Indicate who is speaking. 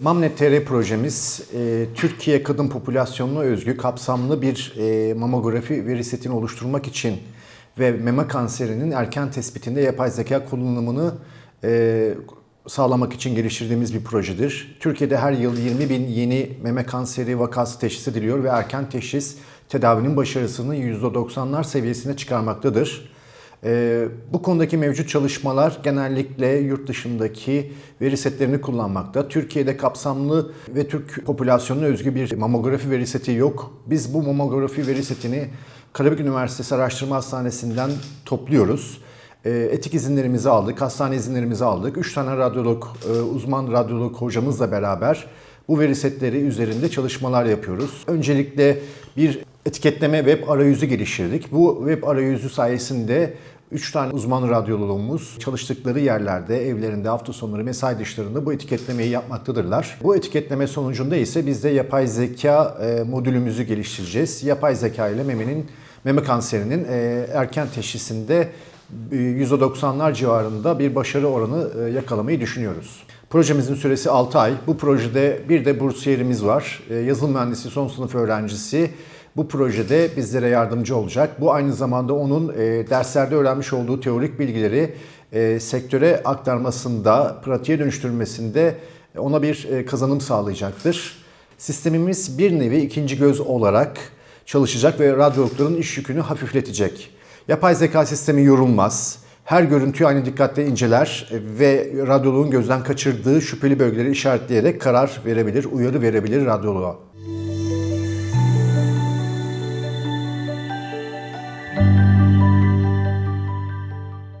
Speaker 1: Mamnet TR projemiz e, Türkiye kadın popülasyonuna özgü kapsamlı bir e, mamografi veri setini oluşturmak için ve meme kanserinin erken tespitinde yapay zeka kullanımını e, sağlamak için geliştirdiğimiz bir projedir. Türkiye'de her yıl 20 bin yeni meme kanseri vakası teşhis ediliyor ve erken teşhis tedavinin başarısını %90'lar seviyesine çıkarmaktadır. Ee, bu konudaki mevcut çalışmalar genellikle yurt dışındaki veri setlerini kullanmakta. Türkiye'de kapsamlı ve Türk popülasyonuna özgü bir mamografi veri seti yok. Biz bu mamografi veri setini Karabük Üniversitesi Araştırma Hastanesi'nden topluyoruz. Ee, Etik izinlerimizi aldık, hastane izinlerimizi aldık. 3 tane radyolog, e, uzman radyolog hocamızla beraber bu veri setleri üzerinde çalışmalar yapıyoruz. Öncelikle bir etiketleme web arayüzü geliştirdik. Bu web arayüzü sayesinde 3 tane uzman radyoloğumuz çalıştıkları yerlerde, evlerinde, hafta sonları, mesai dışlarında bu etiketlemeyi yapmaktadırlar. Bu etiketleme sonucunda ise biz de yapay zeka e, modülümüzü geliştireceğiz. Yapay zeka ile memenin meme kanserinin e, erken teşhisinde e, %90'lar civarında bir başarı oranı e, yakalamayı düşünüyoruz. Projemizin süresi 6 ay. Bu projede bir de bursiyerimiz var. E, Yazılım mühendisi son sınıf öğrencisi bu projede bizlere yardımcı olacak. Bu aynı zamanda onun e, derslerde öğrenmiş olduğu teorik bilgileri e, sektöre aktarmasında, pratiğe dönüştürmesinde ona bir e, kazanım sağlayacaktır. Sistemimiz bir nevi ikinci göz olarak çalışacak ve radyologların iş yükünü hafifletecek. Yapay zeka sistemi yorulmaz. Her görüntüyü aynı dikkatle inceler ve radyoloğun gözden kaçırdığı şüpheli bölgeleri işaretleyerek karar verebilir, uyarı verebilir radyoloğa.